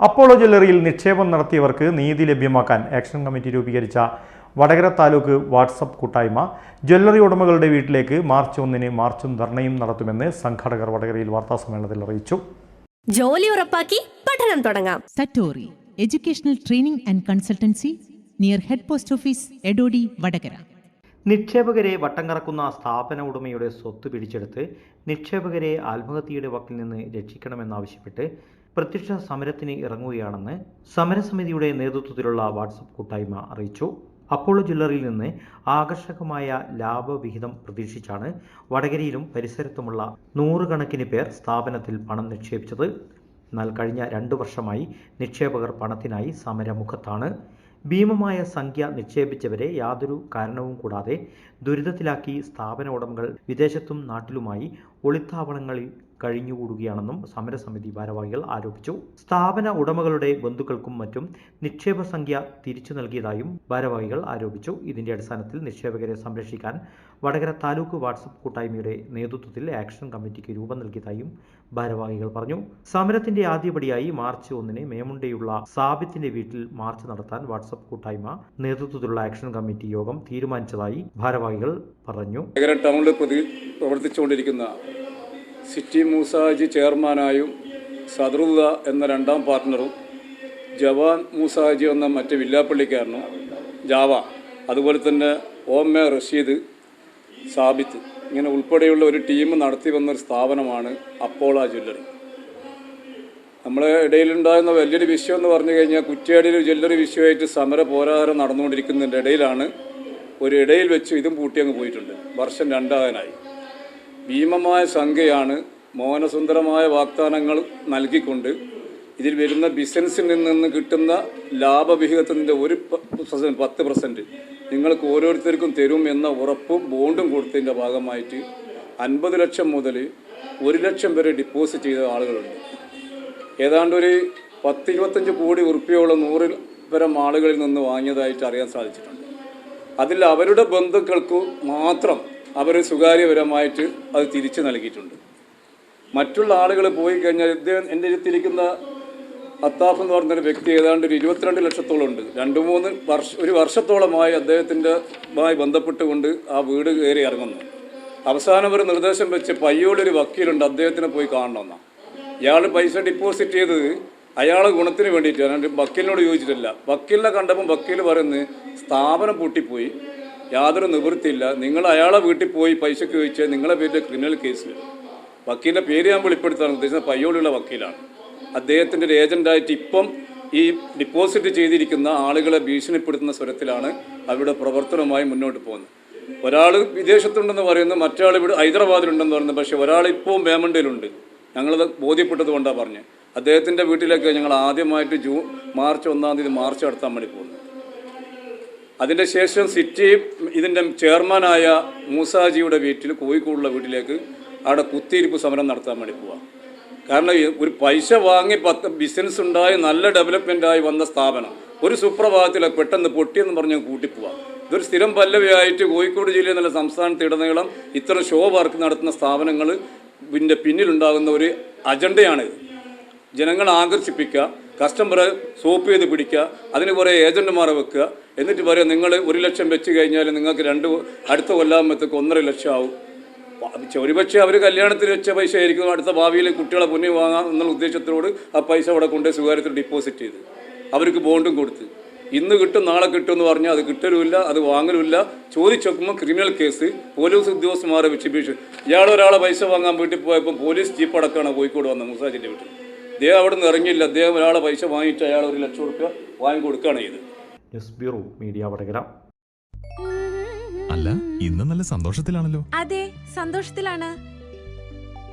Apollo ജ്വല്ലറിയിൽ നിക്ഷേപം നടത്തിയവർക്ക് നീതി ലഭ്യമാക്കാൻ ആക്ഷൻ കമ്മിറ്റി രൂപീകരിച്ച വടകര താലൂക്ക് വാട്സപ്പ് കൂട്ടായ്മ ജ്വല്ലറി ഉടമകളുടെ വീട്ടിലേക്ക് മാർച്ച് ഒന്നിന് മാർച്ചും ധർണയും നടത്തുമെന്ന് സംഘാടകർ വടകരയിൽ വാർത്താസമ്മേളനത്തിൽ അറിയിച്ചു. ജോലി ഉറപ്പാക്കി പഠനം തുടങ്ങാം. Satori educational training and consultancy near head post office Edodi Vadakara. നിക്ഷേപകരെ വട്ടം കറക്കുന്ന സ്ഥാപന ഉടമയുടെ സ്വത്ത് പിടിച്ചെടുത്ത് നിക്ഷേപകരെ ആത്മഹത്യയുടെ വക്കിൽ നിന്ന് രക്ഷിക്കണമെന്നാവശ്യപ്പെട്ട് പ്രത്യക്ഷ സമരത്തിന് ഇറങ്ങുകയാണെന്ന് സമരസമിതിയുടെ നേതൃത്വത്തിലുള്ള വാട്സപ്പ് കൂട്ടായ്മ അറിയിച്ചു. അപ്പോളോ ജ്വല്ലറിയിൽ നിന്ന് ആകർഷകമായ ലാഭവിഹിതം പ്രതീക്ഷിച്ചാണ് വടകരയിലും പരിസരത്തുമുള്ള നൂറുകണക്കിന് പേർ സ്ഥാപനത്തിൽ പണം നിക്ഷേപിച്ചത്. എന്നാൽ കഴിഞ്ഞ രണ്ടു വർഷമായി നിക്ഷേപകർ പണത്തിനായി സമരമുഖത്താണ്. ഭീമമായ സംഖ്യ നിക്ഷേപിച്ചവരെ യാതൊരു കാരണവും കൂടാതെ ദുരിതത്തിലാക്കി സ്ഥാപന ഉടമകൾ വിദേശത്തും നാട്ടിലുമായി ഒളിത്താവളങ്ങളിൽ കഴിഞ്ഞുകൂടുകയാണെന്നും സമരസമിതി ഭാരവാഹികൾ ആരോപിച്ചു. സ്ഥാപന ഉടമകളുടെ ബന്ധുക്കൾക്കും മറ്റും നിക്ഷേപ സംഖ്യ തിരിച്ചു നൽകിയതായും ഭാരവാഹികൾ ആരോപിച്ചു. ഇതിന്റെ അടിസ്ഥാനത്തിൽ നിക്ഷേപകരെ സംരക്ഷിക്കാൻ വടകര താലൂക്ക് വാട്സപ്പ് കൂട്ടായ്മയുടെ നേതൃത്വത്തിൽ ആക്ഷൻ കമ്മിറ്റിക്ക് രൂപം നൽകിയതായും ഭാരവാഹികൾ പറഞ്ഞു. സമരത്തിന്റെ ആദ്യപടിയായി മാർച്ച് ഒന്നിന് മേമുണ്ടയുള്ള സാബിത്തിന്റെ വീട്ടിൽ മാർച്ച് നടത്താൻ വാട്സപ്പ് കൂട്ടായ്മ നേതൃത്വത്തിലുള്ള ആക്ഷൻ കമ്മിറ്റി യോഗം തീരുമാനിച്ചതായി ഭാരവാഹികൾ പറഞ്ഞു. ടൗണിൽ പ്രവർത്തിച്ചുകൊണ്ടിരിക്കുന്ന സിറ്റി മൂസാജി ചെയർമാനായും സദറുല്ല എന്ന രണ്ടാം പാർട്ട്ണറും ജവാൻ മൂസാജി എന്ന മറ്റ് വില്ലാപ്പള്ളിക്കാരനും ജാവ അതുപോലെ തന്നെ ഓം എ റഷീദ് സാബിത്ത് ഇങ്ങനെ ഉൾപ്പെടെയുള്ള ഒരു ടീം നടത്തി വന്നൊരു സ്ഥാപനമാണ് അപ്പോള ജ്വല്ലറി. നമ്മളെ ഇടയിലുണ്ടാകുന്ന വലിയൊരു വിഷയം എന്ന് പറഞ്ഞു കഴിഞ്ഞാൽ കുറ്റ്യാടിയിൽ ജ്വല്ലറി വിഷയമായിട്ട് സമര പോരാട്ടം നടന്നുകൊണ്ടിരിക്കുന്നതിന്റെ ഇടയിലാണ് ഒരു ഇടയിൽ വെച്ച് ഇതും പൂട്ടി അങ്ങ് പോയിട്ടുണ്ട്. വർഷം രണ്ടാകാനായി. ഭീമമായ സംഖ്യയാണ് മോഹനസുന്ദരമായ വാഗ്ദാനങ്ങൾ നൽകിക്കൊണ്ട് ഇതിൽ വരുന്ന ബിസിനസ്സിൽ നിന്ന് കിട്ടുന്ന ലാഭവിഹിതത്തിന്റെ ഒരു പത്ത് പെർസെന്റ് നിങ്ങൾക്ക് ഓരോരുത്തർക്കും തരും എന്ന ഉറപ്പും ബോണ്ടും കൊടുത്തതിന്റെ ഭാഗമായിട്ട് അൻപത് ലക്ഷം മുതൽ ഒരു ലക്ഷം വരെ ഡിപ്പോസിറ്റ് ചെയ്ത ആളുകളുണ്ട്. ഏതാണ്ട് ഒരു പത്ത് ഇരുപത്തഞ്ച് കോടി ഉറുപ്പിയോളം നൂറിൽ പരം ആളുകളിൽ നിന്ന് വാങ്ങിയതായിട്ട് അറിയാൻ സാധിച്ചിട്ടുണ്ട്. അതിൽ അവരുടെ ബന്ധുക്കൾക്ക് മാത്രം അവർ സ്വകാര്യപരമായിട്ട് അത് തിരിച്ചു നൽകിയിട്ടുണ്ട്. മറ്റുള്ള ആളുകൾ പോയി കഴിഞ്ഞാൽ ഇദ്ദേഹം എന്റെ അടുത്തിരിക്കുന്ന അത്താഫ് എന്ന് പറഞ്ഞൊരു വ്യക്തി ഏതാണ്ട് ഒരു ഇരുപത്തിരണ്ട് ലക്ഷത്തോളം ഉണ്ട്. രണ്ട് മൂന്ന് വർഷ ഒരു വർഷത്തോളമായി അദ്ദേഹത്തിന്റെ മായി ബന്ധപ്പെട്ടുകൊണ്ട് ആ വീട് കയറി ഇറങ്ങുന്നു. അവസാനം ഒരു നിർദ്ദേശം വെച്ച് പയ്യോളൊരു വക്കീലുണ്ട് അദ്ദേഹത്തിനെ പോയി കാണണമെന്നാണ് ഇയാൾ പൈസ ഡിപ്പോസിറ്റ് ചെയ്തത് അയാളെ ഗുണത്തിന് വേണ്ടിയിട്ടാണ്. വക്കീലിനോട് ചോദിച്ചിട്ടില്ല. വക്കീലിനെ കണ്ടപ്പോൾ വക്കീൽ പറയുന്നത് സ്ഥാപനം പൂട്ടിപ്പോയി. യാതൊരു നിവൃത്തിയില്ല. നിങ്ങൾ അയാളെ വീട്ടിൽ പോയി പൈസയ്ക്ക് ചോദിച്ചാൽ നിങ്ങളെ പേരിൽ ക്രിമിനൽ കേസ് വക്കീലിന്റെ വക്കീലിന്റെ പേര് ഞാൻ വെളിപ്പെടുത്താൻ ഉദ്ദേശിച്ചത് പയ്യോളിയുള്ള വക്കീലാണ്. അദ്ദേഹത്തിന്റെ ഒരു ഏജന്റായിട്ട് ഇപ്പം ഈ ഡിപ്പോസിറ്റ് ചെയ്തിരിക്കുന്ന ആളുകളെ ഭീഷണിപ്പെടുത്തുന്ന സ്വരത്തിലാണ് അവരുടെ പ്രവർത്തനവുമായി മുന്നോട്ട് പോകുന്നത്. ഒരാൾ വിദേശത്തുണ്ടെന്ന് പറയുന്നു മറ്റാൾ ഇവിടെ ഹൈദരാബാദിലുണ്ടെന്ന് പറയുന്നു. പക്ഷേ ഒരാൾ ഇപ്പോൾ വേമണ്ടയിലുണ്ട് ഞങ്ങളത് ബോധ്യപ്പെട്ടത് കൊണ്ടാണ് പറഞ്ഞത് അദ്ദേഹത്തിന്റെ വീട്ടിലേക്ക് ഞങ്ങൾ ആദ്യമായിട്ട് ജൂൺ മാർച്ച് ഒന്നാം തീയതി മാർച്ച് നടത്താൻ വേണ്ടി പോകുന്നത് അതിന്റെ ശേഷം സിറ്റി ഇതിന്റെ ചെയർമാനായ മൂസാജിയുടെ വീട്ടിൽ കോഴിക്കോടുള്ള വീട്ടിലേക്ക് അവിടെ കുത്തിയിരിപ്പ് സമരം നടത്താൻ വേണ്ടി പോവാം. കാരണം ഒരു പൈസ വാങ്ങി പത്ത് ബിസിനസ് ഉണ്ടായി നല്ല ഡെവലപ്മെന്റായി വന്ന സ്ഥാപനം. ഒരു സുപ്രഭാതത്തിൽ പെട്ടെന്ന് പൊട്ടിയെന്ന് പറഞ്ഞ് കൂട്ടിപ്പോവാം ഇതൊരു സ്ഥിരം പല്ലവിയായിട്ട് കോഴിക്കോട് ജില്ലയിൽ നിന്നുള്ള സംസ്ഥാനത്തിടനീളം ഇത്തരം ഷോ വർക്ക് നടത്തുന്ന സ്ഥാപനങ്ങൾ ഇതിന്റെ പിന്നിലുണ്ടാകുന്ന ഒരു അജണ്ടയാണിത് ജനങ്ങളെ ആകർഷിപ്പിക്കുക. കസ്റ്റമറെ സോപ്പ് ചെയ്ത് പിടിക്കുക അതിന് കുറേ ഏജന്റുമാരെ വെക്കുക. എന്നിട്ട് പറയാം നിങ്ങൾ ഒരു ലക്ഷം വെച്ച് കഴിഞ്ഞാൽ നിങ്ങൾക്ക് രണ്ട് അടുത്ത കൊല്ലാകുമ്പോഴത്തേക്ക് ഒന്നര ലക്ഷം ആവും. ഒരുപക്ഷെ അവർ കല്യാണത്തിന് വെച്ച പൈസ ആയിരിക്കും അടുത്ത ഭാവിയിൽ കുട്ടികളെ പുണ്യം വാങ്ങാം എന്നുള്ള ഉദ്ദേശത്തോട് ആ പൈസ അവിടെ കൊണ്ട് സ്വകാര്യത്തിൽ ഡിപ്പോസിറ്റ് ചെയ്ത്. അവർക്ക് ബോണ്ടും കൊടുത്ത്. ഇന്ന് കിട്ടും നാളെ കിട്ടും എന്ന് പറഞ്ഞാൽ അത് കിട്ടലുമില്ല അത് വാങ്ങലുമില്ല. ചോദിച്ചു നോക്കുമ്പോൾ ക്രിമിനൽ കേസ് പോലീസ് ഉദ്യോഗസ്ഥന്മാരെ വെച്ച് ഭീഷണി ഇയാളൊരാളെ പൈസ വാങ്ങാൻ വീട്ടിൽ പോയപ്പോൾ പോലീസ് ജീപ്പ് അടക്കമാണ് കോഴിക്കോട് വന്നത് മുസാജിന്റെ വീട്ടിൽ. അദ്ദേഹം അവിടെ നിന്ന് ഇറങ്ങിയില്ല. അദ്ദേഹം ഒരാളെ പൈസ വാങ്ങിയിട്ട് അയാൾ ഒരു ലക്ഷം റുപ്യ വാങ്ങി കൊടുക്കുകയാണ് ചെയ്ത് ന്യൂസ് ബ്യൂറോ മീഡിയ വടകര. അല്ല ഇന്ന് നല്ല സന്തോഷത്തിലാണല്ലോ. അതെ സന്തോഷത്തിലാണ്.